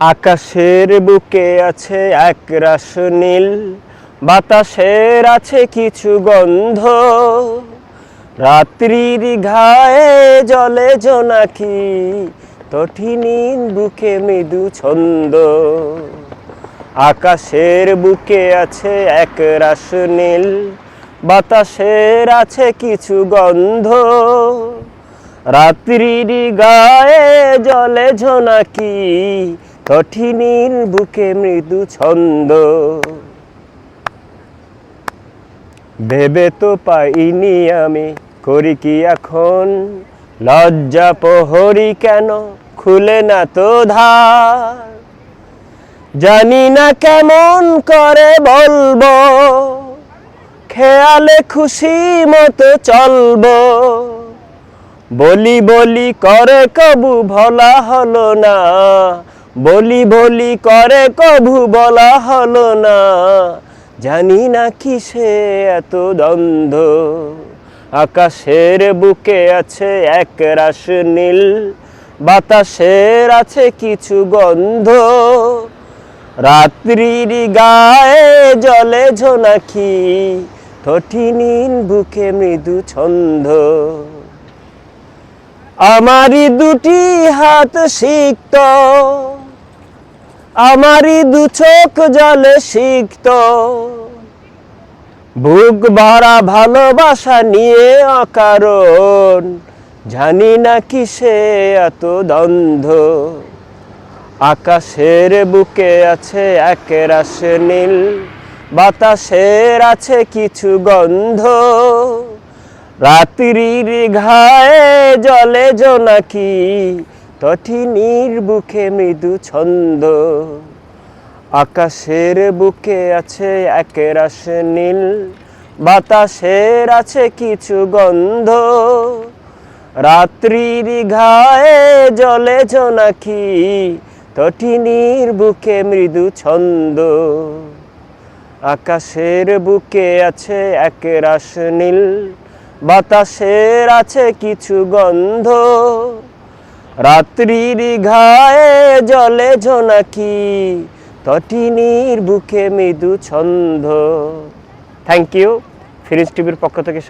আকাশের বুকে আছে এক রাস নীল, বাতাসের আছে কিছু গন্ধ। রাত্রির ঘায়ে জলে জোনাকি তঠিনীর বুকে মৃদু ছন্দ। আকাশের বুকে আছে এক রাস নীল, বাতাসের আছে কিছু গন্ধ। রাত্রির গায়ে জলে ঝোনাকি কঠিনীর বুকে মৃদু ছন্দ। ভেবে তো পাইনি আমি, করি কি এখন? লজ্জা প্রহরী কেন খুলে না তো ধার? জানি না কেমন করে বলব, খেয়ালে খুশি মতো চলবো। বলি বলি করে কবু, ভোলা হলো না। বলি বলি করে কভু বলা হলো না। জানি না কিসে এত দ্বন্দ্ব। আকাশের বুকে আছে এক রাস নীল, বাতাসের আছে কিছু গন্ধ। রাত্রির গায়ে জলে ঝোনাকি থঠিনীল বুকে মৃদু ছন্দ। আমারই দুটি হাত সিক্ত আমারই দু চোখ জলে সিক্ত। বুক ভরা ভালোবাসা নিয়ে অকারণ, জানি না কিসে এত দ্বন্দ্ব। আকাশের বুকে আছে এক রাস নীল, বাতাসের আছে কিছু গন্ধ। রাত্রির ঘায়ে জলে জোনাকি তঠিনীর বুকে মৃদু ছন্দ। আকাশের বুকে আছে এক রাস নীল, বাতাসের আছে কিছু গন্ধ। রাত্রির ঘায়ে জলে জোনাকি তঠিনীর বুকে মৃদু ছন্দ। আকাশের বুকে আছে এক রাস নীল, বাতাসের আছে কিছু গন্ধ। রাত্রির ঘায়ে জলে ঝোনাকি তটিনীর বুকে মৃদু ছন্দ। থ্যাংক ইউ ফিরিজ টিভির পক্ষ থেকে